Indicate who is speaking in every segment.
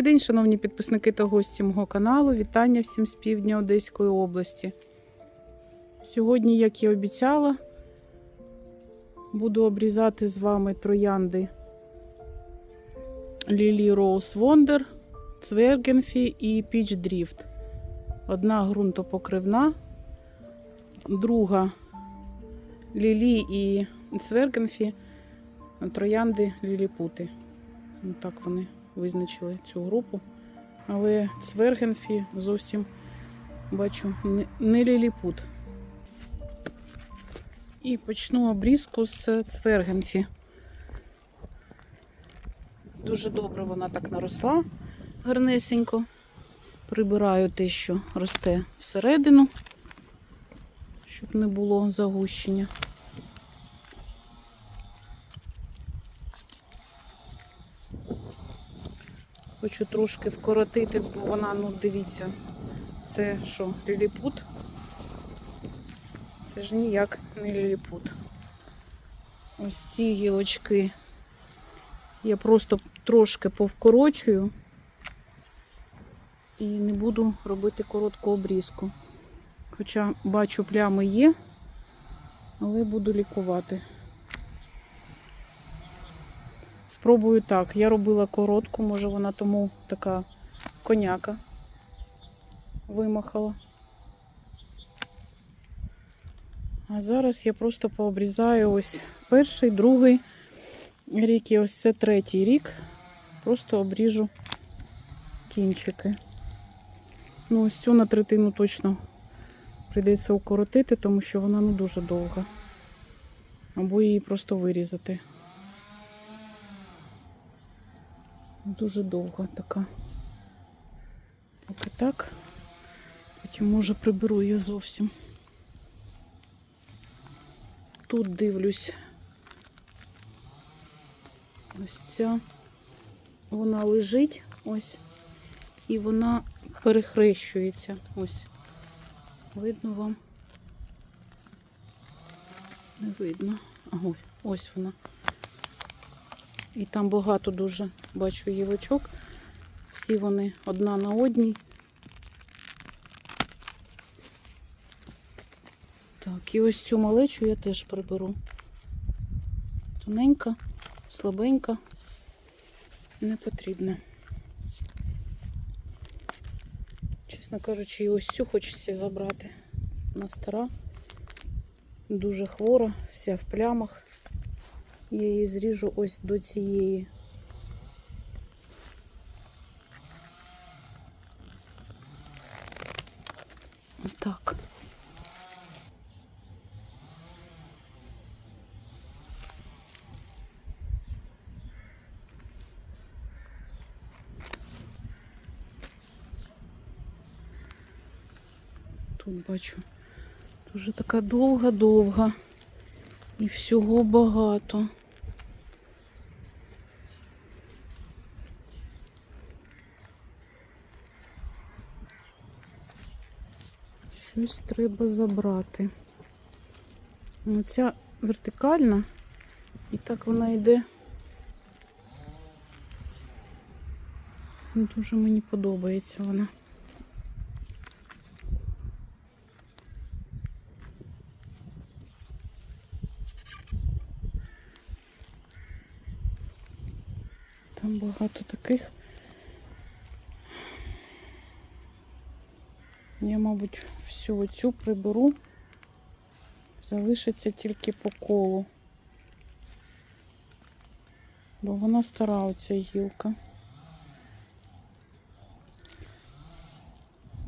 Speaker 1: Добрий день, шановні підписники та гості мого каналу. Вітання всім з півдня Одеської області. Сьогодні, як і обіцяла, буду обрізати з вами троянди Лілі Роуз Вондер, Цвергенфі і Піч Дріфт. Одна ґрунтопокривна, друга Лілі і Цвергенфі, троянди Ліліпути. Ну, так вони визначили цю групу. Але Цвергенфі зовсім бачу не- ліліпут. І почну обрізку з Цвергенфі. Дуже добре вона так наросла гарнесенько. Прибираю те, що росте всередину, щоб не було загущення. Хочу трошки вкоротити, бо вона, ну дивіться, це що, ліліпут? Це ж ніяк не ліліпут. Ось ці гілочки я просто трошки повкорочую і не буду робити коротку обрізку. Хоча бачу, плями є, але буду лікувати. Спробую так. Я робила коротку, може вона тому така коняка вимахала. А зараз я просто пообрізаю ось перший, другий рік і ось це третій рік. Просто обріжу кінчики. Ну, ось цю на третину точно прийдеться укоротити, тому що вона не дуже довга. Або її просто вирізати. Дуже довга така. Поки так. Потім може приберу її зовсім. Тут дивлюсь. Ось ця. Вона лежить ось. І вона перехрещується. Ось. Видно вам? Не видно. А ось, ось вона. І там багато дуже бачу гілочок. Всі вони одна на одній. Так, і ось цю малечу я теж приберу. Тоненька, слабенька, не потрібна. Чесно кажучи, і ось цю хочеться забрати. Вона стара, дуже хвора, вся в плямах. Я її зріжу ось до цієї. Так. Тут бачу дуже така довга-довга. І всього багато. Щось треба забрати. Оця вертикальна, і так вона йде. Дуже мені подобається вона. Там багато таких. Я, мабуть, всю цю приберу. Залишиться тільки по колу. Бо вона стара оця гілка.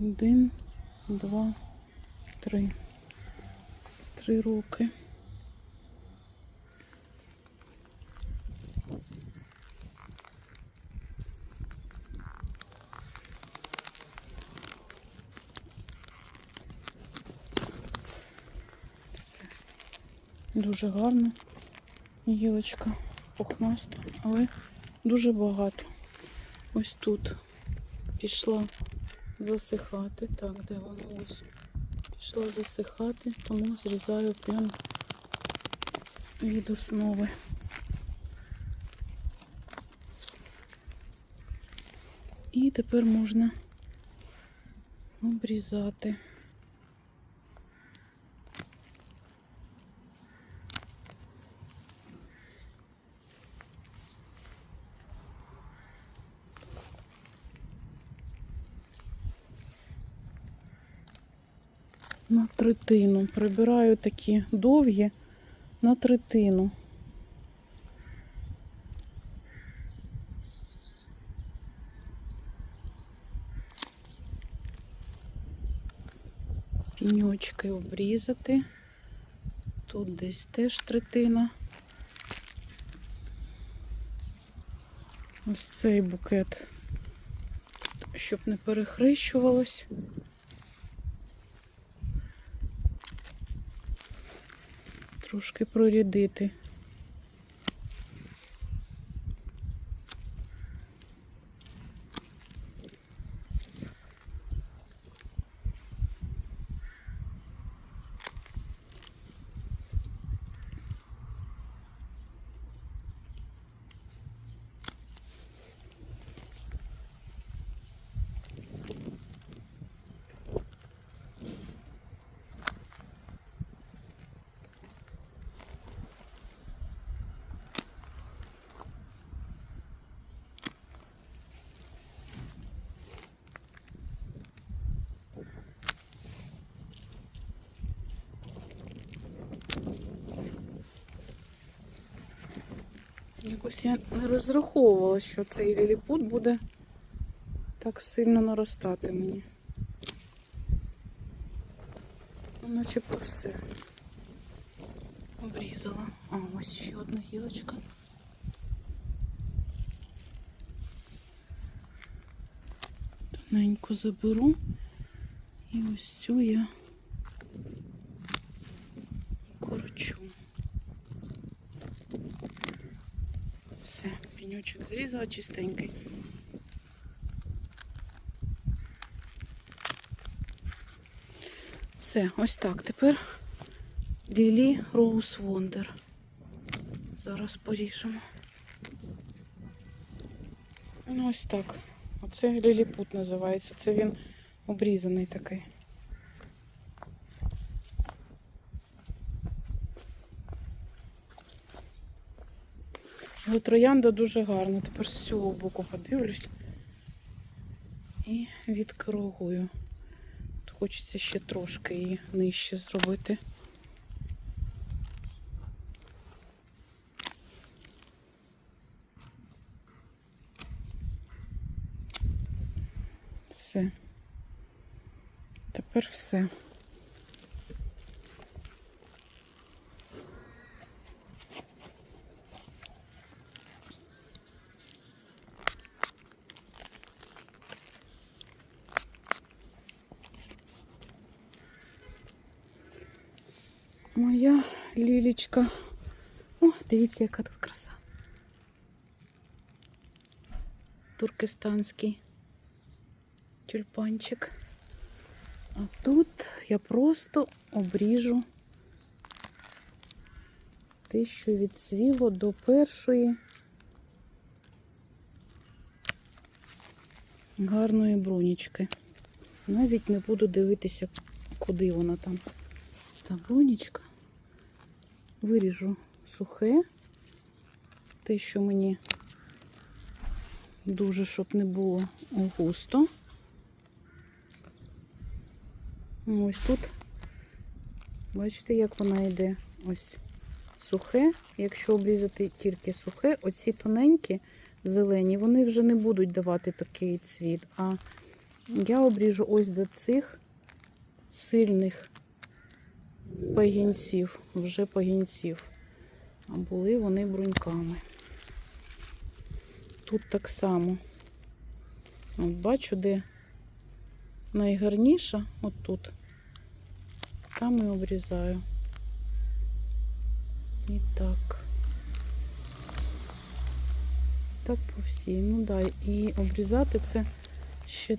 Speaker 1: Один, два, три. Три роки. Дуже гарна гілочка, пухнаста, але дуже багато. Ось тут пішла засихати. Так, де вона ось? Пішла засихати, тому зрізаю прямо від основи. І тепер можна обрізати. На третину. Прибираю такі довгі на третину. Піньочки обрізати. Тут десь теж третина. Ось цей букет, щоб не перехрещувалось. Трошки прорядити. Якось я не розраховувала, що цей ліліпут буде так сильно наростати мені. Ну, начебто все. Обрізала. А, ось ще одна гілочка. Тоненько заберу. І ось цю я корочу. Все, зрізала чистенький. Все, ось так. Тепер Лілі Роуз Вондер. Зараз поріжемо. Ну, ось так. Оце ліліпут називається. Це він обрізаний такий. Троянда дуже гарна. Тепер з цього боку подивлюсь і відкоригую. Тут Хочеться ще трошки її нижче зробити. Все. Тепер все. Моя лілічка. О, дивіться, яка тут краса. Туркестанський тюльпанчик. А тут я просто обріжу те, що відцвіло до першої гарної брунічки. Навіть не буду дивитися, куди вона там. Та брунічка. Виріжу сухе, те, що мені дуже, щоб не було густо. Ось тут, бачите, як вона йде ось сухе. Якщо обрізати тільки сухе, оці тоненькі зелені, вони вже не будуть давати такий цвіт. А я обріжу ось до цих сильних пагінців, вже пагінців. А були вони бруньками. Тут так само. От бачу, де найгарніша, от тут. Там і обрізаю. І так. Так по всій. Ну да, і обрізати це ще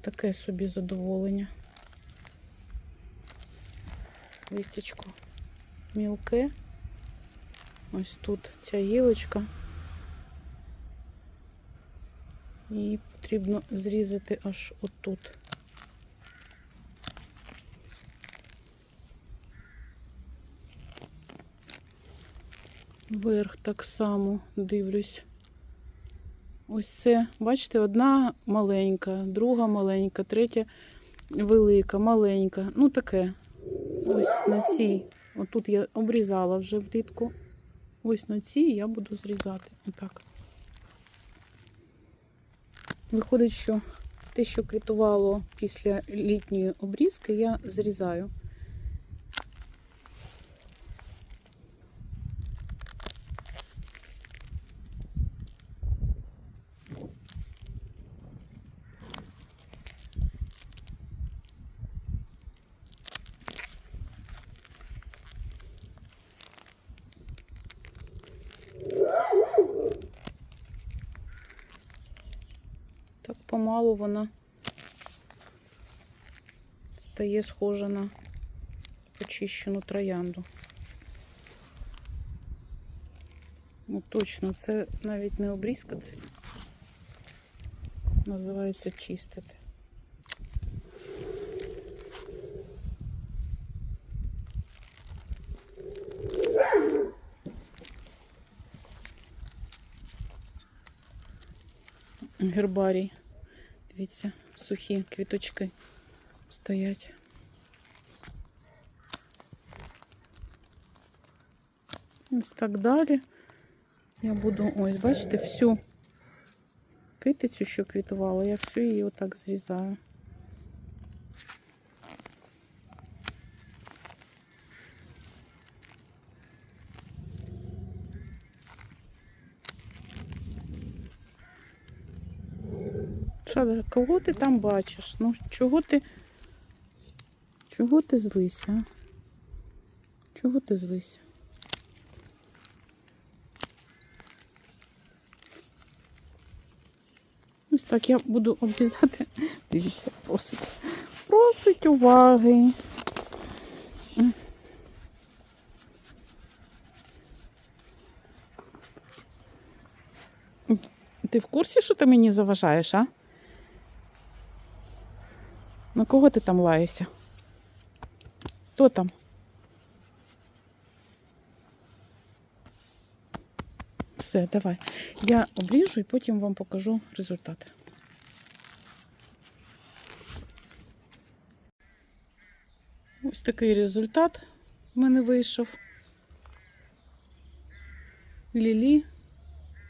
Speaker 1: таке собі задоволення. Листячко мілке. Ось тут ця гілочка. Її потрібно зрізати аж отут. Верх так само дивлюсь. Ось це, бачите, одна маленька, друга маленька, третя велика, маленька. Ну таке. Ось на цій. Отут я обрізала вже влітку. Ось на цій я буду зрізати. Отак. Виходить, що те, що квітувало після літньої обрізки, я зрізаю. Так помалу вона стає схожа на очищену троянду. Ну точно, це навіть не обрізка, це називається чистити. Гербарій. Дивіться, сухі квіточки стоять. Ось так далі. Я буду, ось, бачите, всю китицю, що квітувала, я всю її отак зрізаю. Що, кого ти там бачиш? Ну, чого ти. Чого ти злися? Чого ти злися? Ось так я буду обрізати. Дивіться, просить. Просить уваги. Ти в курсі, що ти мені заважаєш, а? На кого ти там лаєшся? Хто там? Все, давай. Я обріжу і потім вам покажу результат. Ось такий результат в мене вийшов. Лілі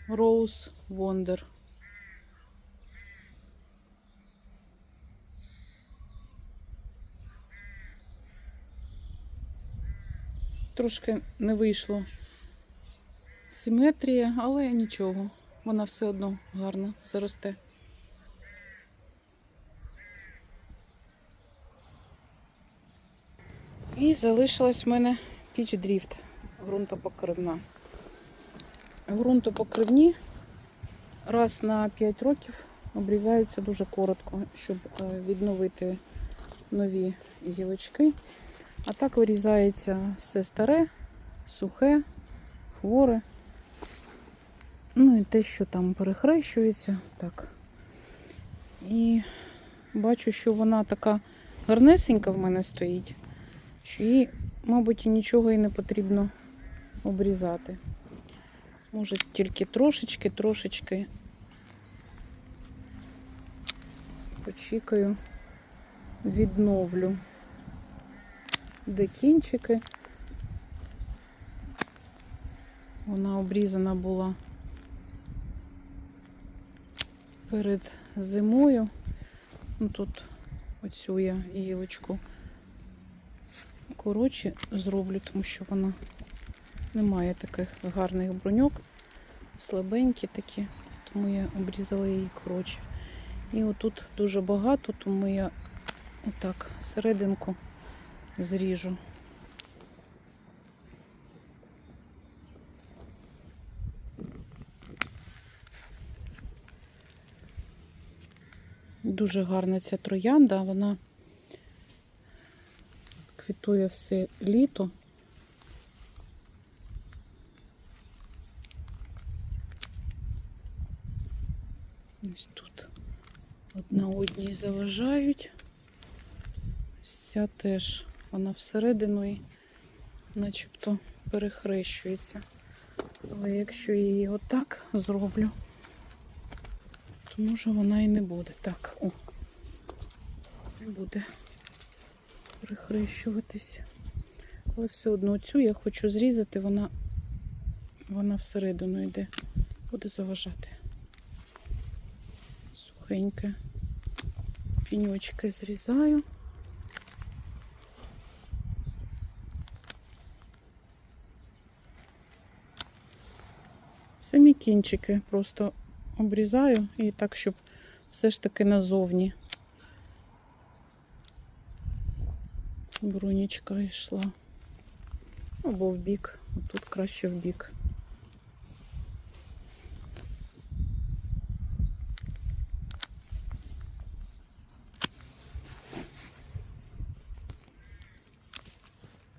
Speaker 1: Роуз Вондер. Трошки не вийшло симетрія, але нічого. Вона все одно гарно заросте. І залишилась в мене піч дріфт ґрунтопокривна. Ґрунтопокривні раз на 5 років обрізаються дуже коротко, щоб е, відновити нові гілочки. А так вирізається все старе, сухе, хворе. Ну і те, що там перехрещується. Так. І бачу, що вона така гарнесенька в мене стоїть, що їй, мабуть, нічого і не потрібно обрізати. Може, тільки трошечки, трошечки почікаю, відновлю, де кінчики. Вона обрізана була перед зимою. Ну, тут оцю я гілочку коротше зроблю, тому що вона не має таких гарних бруньок, слабенькі такі, тому я обрізала її коротше. І отут дуже багато, тому я отак серединку зріжу. Дуже гарна ця троянда, вона квітує все літо. Ось тут одна одній заважають. Ця теж вона всередину і начебто перехрещується. Але якщо я її отак зроблю, то може вона і не буде. Так, о, буде перехрещуватись. Але все одно цю я хочу зрізати, вона, вона всередину йде. Буде заважати. Сухеньке. Піньочки зрізаю. Самі кінчики просто обрізаю і так, щоб все ж таки назовні брунічка йшла. Або в бік. Тут краще в бік.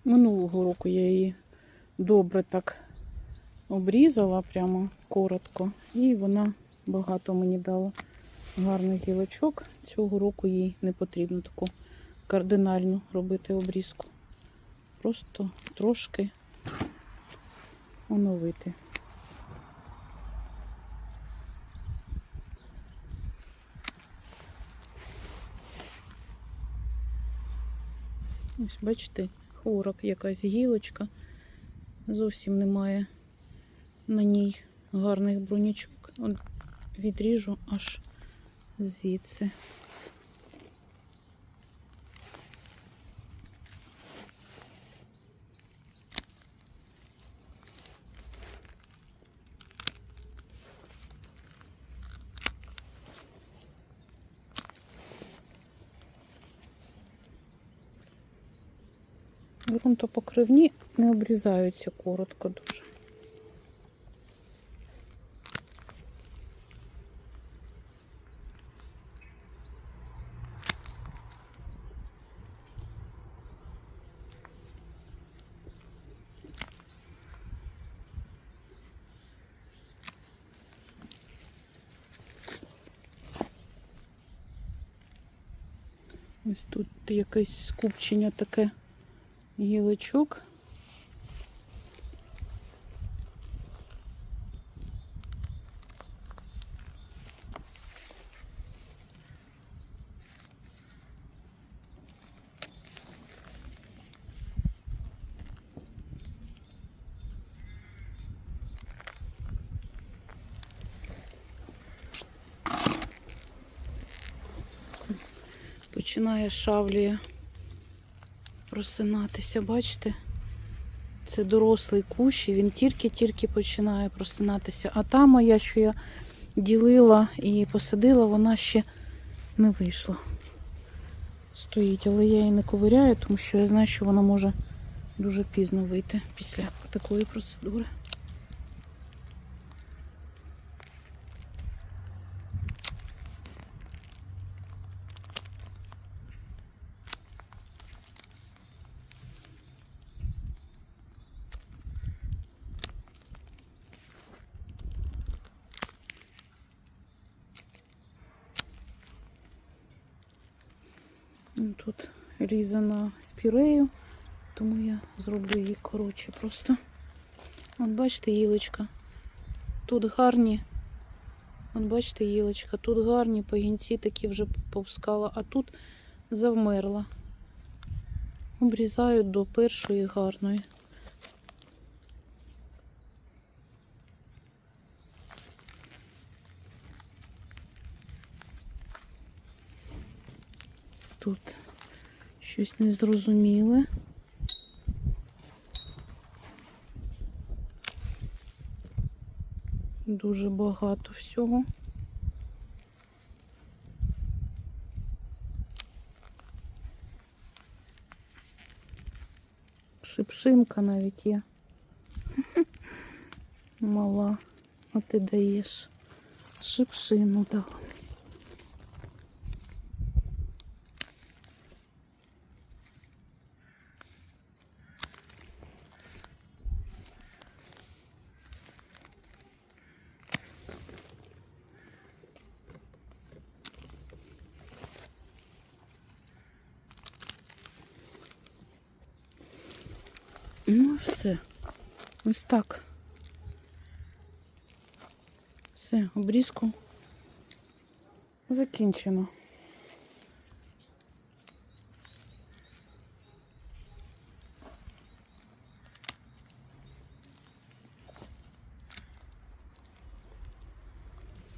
Speaker 1: Минулого року я її добре так обрізала прямо коротко, і вона багато мені дала гарних гілочок. Цього року їй не потрібно таку кардинальну робити обрізку. Просто трошки оновити. Ось бачите, хворок якась гілочка. Зовсім немає на ній гарних брунічок. От відріжу аж звідси. Грунтопокривні не обрізаються коротко дуже. Ось тут якесь скупчення таке гілочок. Починає шавлія просинатися, бачите? Це дорослий кущ, і він тільки-тільки починає просинатися. А та моя, що я ділила і посадила, вона ще не вийшла. Стоїть, але я її не ковиряю, тому що я знаю, що вона може дуже пізно вийти після такої процедури. Ну, Тут різана спірею, тому я зроблю її коротше просто. От бачите, гілочка. Тут гарні. От бачите, гілочка, тут гарні пагінці такі вже повскала, а тут завмерла. Обрізаю до першої гарної. Тут щось незрозуміле. Дуже багато всього. Шипшинка навіть є. Мала, а ти даєш. Шипшину дала. Ну, все. Ось так. Все, обрізку закінчено.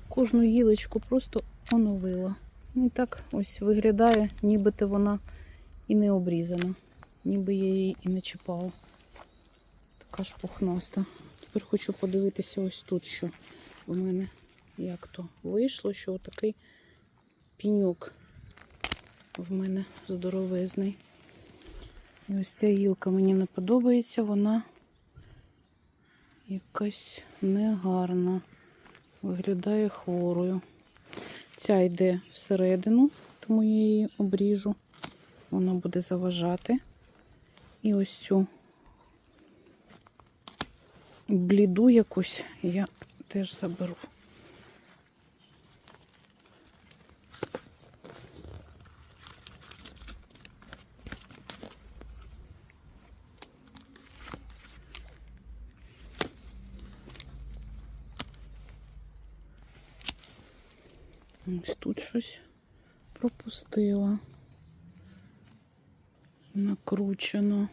Speaker 1: Кожну гілочку просто оновила. Ну, І так ось виглядає, нібито вона і не обрізана, ніби я її і не чіпала. Така ж пухнаста. Тепер хочу подивитися ось тут, що у мене як то вийшло, що отакий піньок в мене здоровезний. І ось ця гілка мені не подобається, вона якась негарна. Виглядає хворою. Ця йде всередину, тому я її обріжу. Вона буде заважати. І ось цю бліду якусь я теж заберу. Ось тут щось пропустила. Накручено.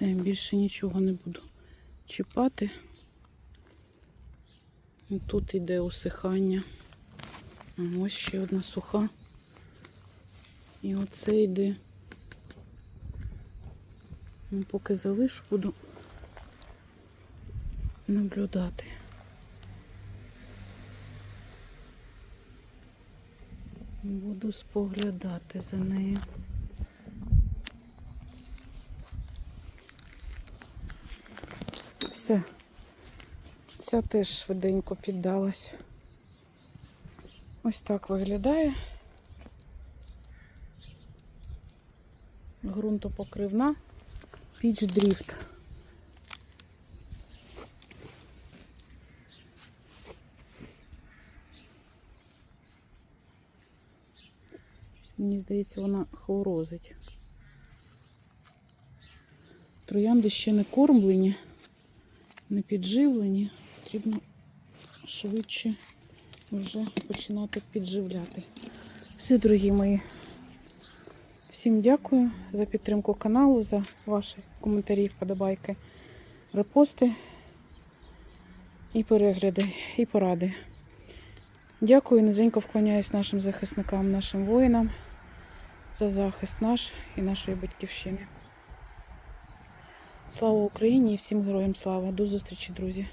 Speaker 1: Все, більше нічого не буду чіпати. Тут іде усихання. Ось ще одна суха. І оце йде. Ну, поки залишу, буду наблюдати. Буду споглядати за нею. Все. Ця теж швиденько піддалась. Ось так виглядає. Грунтопокривна піч дріфт. Мені здається, вона хворозить. Троянди ще не кормлені не підживлені, потрібно швидше вже починати підживляти. Все, дорогі мої. Всім дякую за підтримку каналу, за ваші коментарі, вподобайки, репости і перегляди, і поради. Дякую, низенько вклоняюсь нашим захисникам, нашим воїнам за захист наш і нашої батьківщини. Слава Україні і всім героям слава. До зустрічі, друзі!